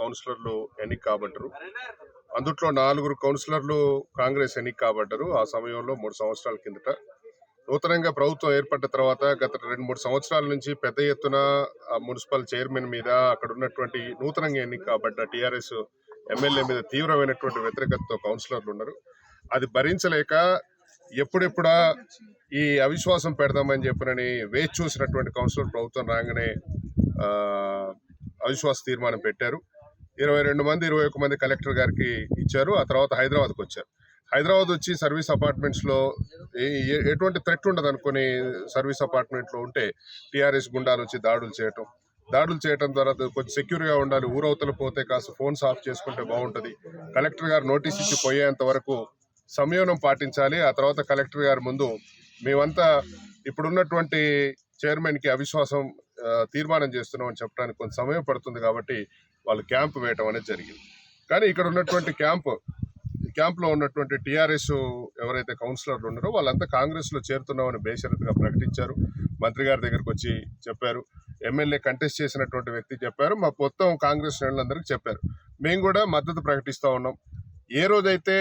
కౌన్సిలర్లు ఎన్నిక కాబట్టరు. అందుట్లో నాలుగురు కౌన్సిలర్లు కాంగ్రెస్ ఎన్నిక కాబడ్డరు ఆ సమయంలో మూడు సంవత్సరాల కిందట. నూతనంగా ప్రభుత్వం ఏర్పడ్డ తర్వాత గత రెండు మూడు సంవత్సరాల నుంచి పెద్ద ఎత్తున మున్సిపల్ చైర్మన్ మీద అక్కడ ఉన్నటువంటి నూతనంగా ఎన్నిక కాబడ్డ టీఆర్ఎస్ ఎమ్మెల్యే మీద తీవ్రమైనటువంటి వ్యతిరేకతతో కౌన్సిలర్లు ఉన్నారు. అది భరించలేక ఎప్పుడెప్పుడా ఈ అవిశ్వాసం పెడదామని చెప్పినని వేచి చూసినటువంటి కౌన్సిలర్ ప్రభుత్వం రాగానే అవిశ్వాస తీర్మానం పెట్టారు. ఇరవై రెండు మంది ఇరవై ఒక మంది కలెక్టర్ గారికి ఇచ్చారు. ఆ తర్వాత హైదరాబాద్కి వచ్చారు. హైదరాబాద్ వచ్చి సర్వీస్ అపార్ట్మెంట్స్లో ఏ- ఎటువంటి థ్రెట్ ఉండదు అనుకుని సర్వీస్ అపార్ట్మెంట్లో ఉంటే టీఆర్ఎస్ గుండాలు వచ్చి దాడులు చేయటం. దాడులు చేయటం ద్వారా కొంచెం సెక్యూర్గా ఉండాలి. ఊరవతల పోతే కాస్త ఫోన్స్ ఆఫ్ చేసుకుంటే బాగుంటుంది. కలెక్టర్ గారు నోటీస్ ఇచ్చి పోయేంత వరకు సంయమనం పాటించాలి. ఆ తర్వాత కలెక్టర్ గారి ముందు మేమంతా ఇప్పుడున్నటువంటి చైర్మన్కి అవిశ్వాసం తీర్మానం చేస్తున్నాం అని చెప్పడానికి కొంత సమయం పడుతుంది కాబట్టి వాళ్ళు క్యాంప్ వేయటం అనేది జరిగింది. కానీ ఇక్కడ ఉన్నటువంటి క్యాంప్ క్యాంప్లో ఉన్నటువంటి టీఆర్ఎస్ ఎవరైతే కౌన్సిలర్లు ఉన్నారో వాళ్ళంతా కాంగ్రెస్లో చేరుతున్నామని బేషరతుగా ప్రకటించారు. మంత్రి గారి దగ్గరకు వచ్చి చెప్పారు. ఎమ్మెల్యే కంటెస్ట్ చేసినటువంటి వ్యక్తి చెప్పారు. మా మొత్తం కాంగ్రెస్ శ్రేణులందరికీ చెప్పారు. మేము కూడా మద్దతు ప్రకటిస్తూ ఉన్నాం. ఏ రోజైతే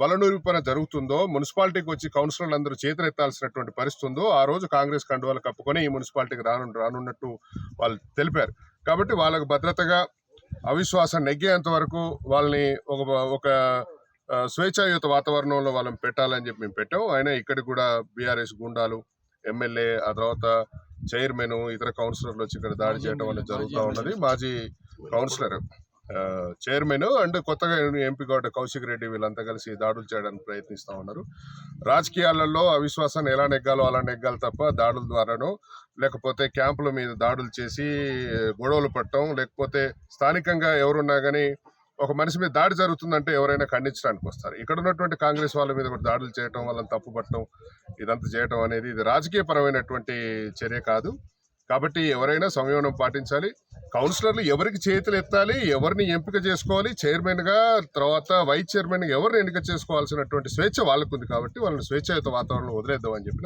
బలనూరిపన జరుగుతుందో మున్సిపాలిటీకి వచ్చి కౌన్సిలర్లు అందరూ చేతులెత్తాల్సినటువంటి పరిస్థితి ఉందో ఆ రోజు కాంగ్రెస్ కండువాలు కప్పుకొని ఈ మున్సిపాలిటీకి రాను రానున్నట్టు వాళ్ళు తెలిపారు. కాబట్టి వాళ్ళకు భద్రతగా అవిశ్వాసం నెగ్గేంత వరకు వాళ్ళని ఒక ఒక స్వేచ్ఛాయుత వాతావరణంలో వాళ్ళని పెట్టాలని చెప్పి మేము పెట్టాం. అయినా ఇక్కడికి కూడా బీఆర్ఎస్ గుండాలు ఎమ్మెల్యే ఆ తర్వాత చైర్మన్ ఇతర కౌన్సిలర్లు వచ్చి ఇక్కడ దాడి చేయడం అనేది జరుగుతూ ఉన్నది. మాజీ కౌన్సిలర్. చైర్మన్ అండ్ కొత్తగా ఎంపీ గౌడ కౌశిక్ రెడ్డి వీళ్ళంతా కలిసి దాడులు చేయడానికి ప్రయత్నిస్తూ ఉన్నారు. రాజకీయాలలో అవిశ్వాసాన్ని ఎలా నెగ్గాలో అలా నెగ్గాలి తప్ప దాడుల ద్వారానో లేకపోతే క్యాంపుల మీద దాడులు చేసి గొడవలు పట్టడం లేకపోతే స్థానికంగా ఎవరున్నా కానీ ఒక మనిషి మీద దాడి జరుగుతుందంటే ఎవరైనా ఖండించడానికి వస్తారు. ఇక్కడ ఉన్నటువంటి కాంగ్రెస్ వాళ్ళ మీద కూడా దాడులు చేయటం వాళ్ళని తప్పుపట్టడం ఇదంతా చేయటం అనేది ఇది రాజకీయపరమైనటువంటి చర్య కాదు. కాబట్టి ఎవరైనా సంయమనం పాటించాలి. కౌన్సిలర్లు ఎవరికి చేతులు ఎత్తాలి ఎవరిని ఎంపిక చేసుకోవాలి చైర్మన్గా తర్వాత వైస్ చైర్మన్గా ఎవరిని ఎన్నిక చేసుకోవాల్సినటువంటి స్వేచ్ఛ వాళ్ళకు ఉంది కాబట్టి వాళ్ళని స్వేచ్ఛాయుత వాతావరణంలో వదిలేద్దామని చెప్పి